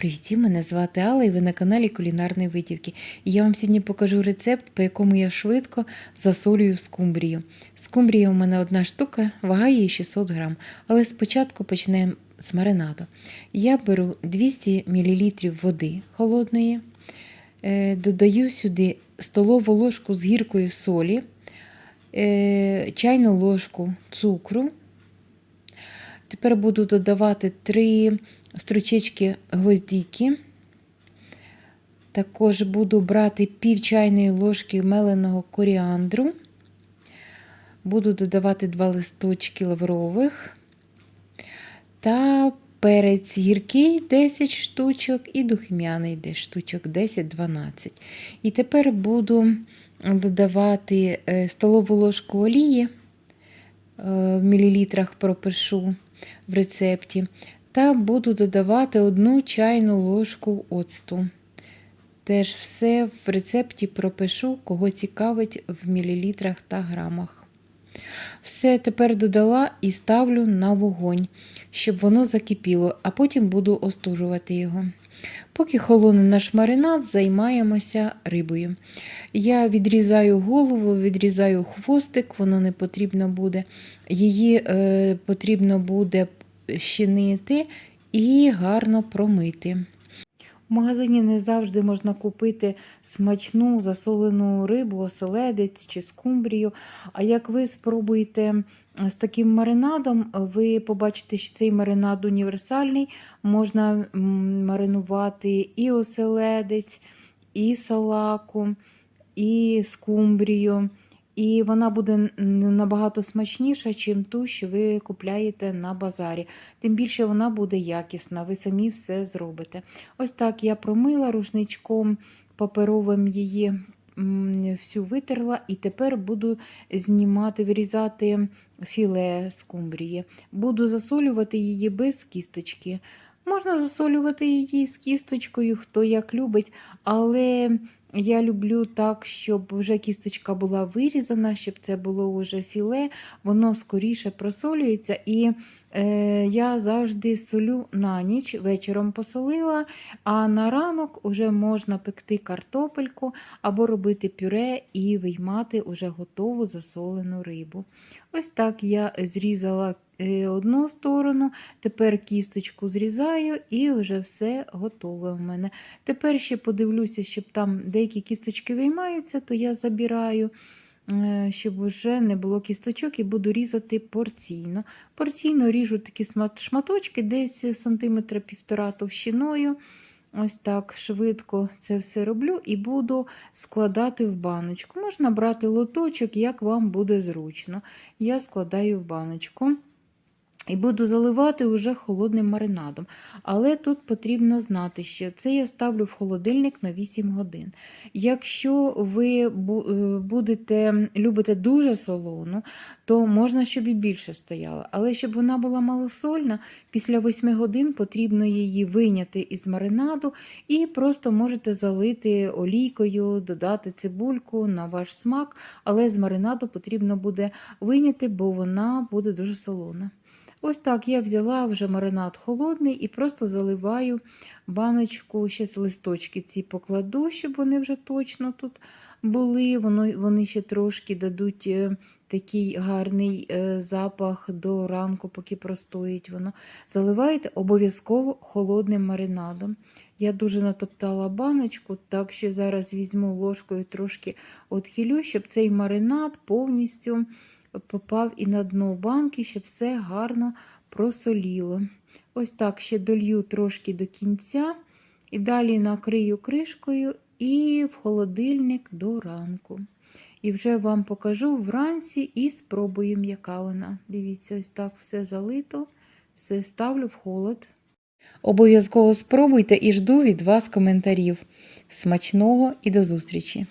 Привіт, мене звати Алла і ви на каналі Кулінарної Витівки. І я вам сьогодні покажу рецепт, по якому я швидко засолюю скумбрію. Скумбрія у мене одна штука, вага її 600 грам. Але спочатку почнемо з маринаду. Я беру 200 мл води холодної, е, додаю сюди столову ложку з гіркою солі, е, чайну ложку цукру. Тепер буду додавати 3 стручечки гвоздіки. Також буду брати пів чайної ложки меленого коріандру. Буду додавати 2 листочки лаврових та перець гіркий 10 штучок і духмяний десь штучок 10-12. І тепер буду додавати е, столову ложку олії, е, в мілілітрах пропишу в рецепті. Та буду додавати одну чайну ложку оцту. Теж все в рецепті пропишу, кого цікавить в мілілітрах та грамах. Все тепер додала і ставлю на вогонь, щоб воно закипіло, а потім буду остужувати його. Поки холоне наш маринад, займаємося рибою. Я відрізаю голову, відрізаю хвостик, воно не потрібно буде. Її е, потрібно буде щинити і гарно промити. В магазині не завжди можна купити смачну засолену рибу, оселедець чи скумбрію. А як ви спробуєте з таким маринадом, ви побачите, що цей маринад універсальний, можна маринувати і оселедець, і салаку, і скумбрію. І вона буде набагато смачніша, ніж ту, що ви купляєте на базарі. Тим більше вона буде якісна, ви самі все зробите. Ось так я промила рушничком паперовим її всю витерла, і тепер буду знімати, вирізати філе скумбрії. Буду засолювати її без кісточки. Можна засолювати її з кісточкою, хто як любить, але я люблю так, щоб вже кісточка була вирізана, щоб це було вже філе, воно скоріше просолюється. І е, я завжди солю на ніч, вечором посолила, а на ранок вже можна пекти картопельку або робити пюре і виймати вже готову засолену рибу. Ось так я зрізала одну сторону, тепер кісточку зрізаю і вже все готове в мене. Тепер ще подивлюся, щоб там деякі кісточки виймаються, то я забираю. Щоб вже не було кісточок, і буду різати порційно. Порційно ріжу такі шматочки, десь сантиметра півтора товщиною. Ось так швидко це все роблю і буду складати в баночку. Можна брати лоточок, як вам буде зручно. Я складаю в баночку. І буду заливати уже холодним маринадом. Але тут потрібно знати, що це я ставлю в холодильник на 8 годин. Якщо ви е, будете любите дуже солону, то можна, щоб і більше стояла. Але щоб вона була малосольна, після 8 годин потрібно її виняти із маринаду і просто можете залити олійкою, додати цибульку на ваш смак, але з маринаду потрібно буде виняти, бо вона буде дуже солона. Ось так я взяла вже маринад холодний і просто заливаю баночку, ще з листочки ці покладу, щоб вони вже точно тут були. Вони ще трошки дадуть е, такий гарний е, запах до ранку, поки простоїть воно. Заливаєте обов'язково холодним маринадом. Я дуже натоптала баночку, так що зараз візьму ложкою трошки отхилю, щоб цей маринад повністю попав і на дно банки, щоб все гарно просоліло. Ось так ще долью трошки до кінця, і далі накрию кришкою і в холодильник до ранку. І вже вам покажу вранці і спробуємо, яка вона. Дивіться, ось так все залито, все ставлю в холод. Обов'язково спробуйте і жду від вас коментарів. Смачного і до зустрічі!